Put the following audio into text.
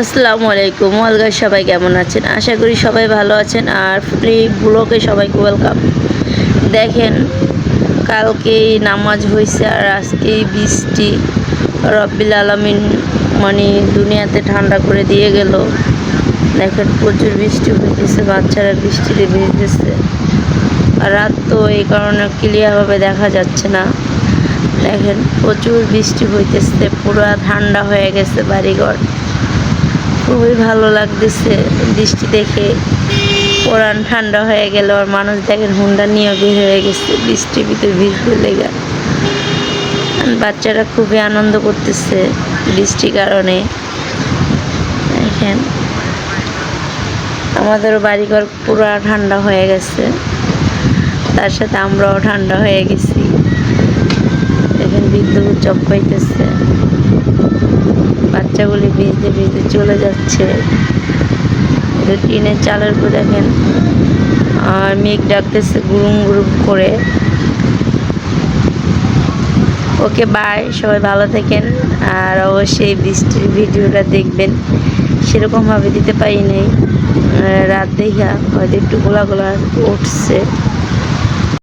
আসসালামু আলাইকুম। ওয়ালগার সবাই কেমন আছেন? আশা করি সবাই ভালো আছেন। আর ফ্রি ব্লকে সবাইকে ওয়েলকাম। দেখেন, কালকেই নামাজ হয়েছে আর আজকেই বৃষ্টি। রব্বিল আলমিন মানে দুনিয়াতে ঠান্ডা করে দিয়ে গেল। দেখেন, প্রচুর বৃষ্টি হইতেছে, বাচ্চারা বৃষ্টিতে ভিজতেছে। আর রাত তো এই কারণে ক্লিয়ারভাবে দেখা যাচ্ছে না। দেখেন, প্রচুর বৃষ্টি হইতেছে, পুরো ঠান্ডা হয়ে গেছে বাড়িঘর। খুবই ভালো লাগতেছে বৃষ্টি দেখে। পুরান ঠান্ডা হয়ে গেল আর মানুষ দেখেন হুন্ডা নিয়ে বের হয়ে গেছে, বৃষ্টির ভিতরে ভিজবে লেগে। বাচ্চারা খুবই আনন্দ করতেছে বৃষ্টির কারণে। দেখেন, আমাদেরও বাড়িঘর পুরো ঠান্ডা হয়ে গেছে। তার সাথে আমরাও ঠান্ডা হয়ে গেছি। দেখেন বিদ্যুৎ চপকাইতেছে বাচ্চাগুলি ভিজতে ভিজতে চলে যাচ্ছে। টিনের চালের উপর দেখেন। আর মেঘ ডাকতেছে গুরুম গুরুম করে। Okay, bye. সবাই ভালো থাকেন। আর অবশ্যই বৃষ্টির ভিডিওটা দেখবেন। সেরকমভাবে দিতে পারি নাই। রাত দেখা হয়তো একটু গোলা গোলা উঠছে।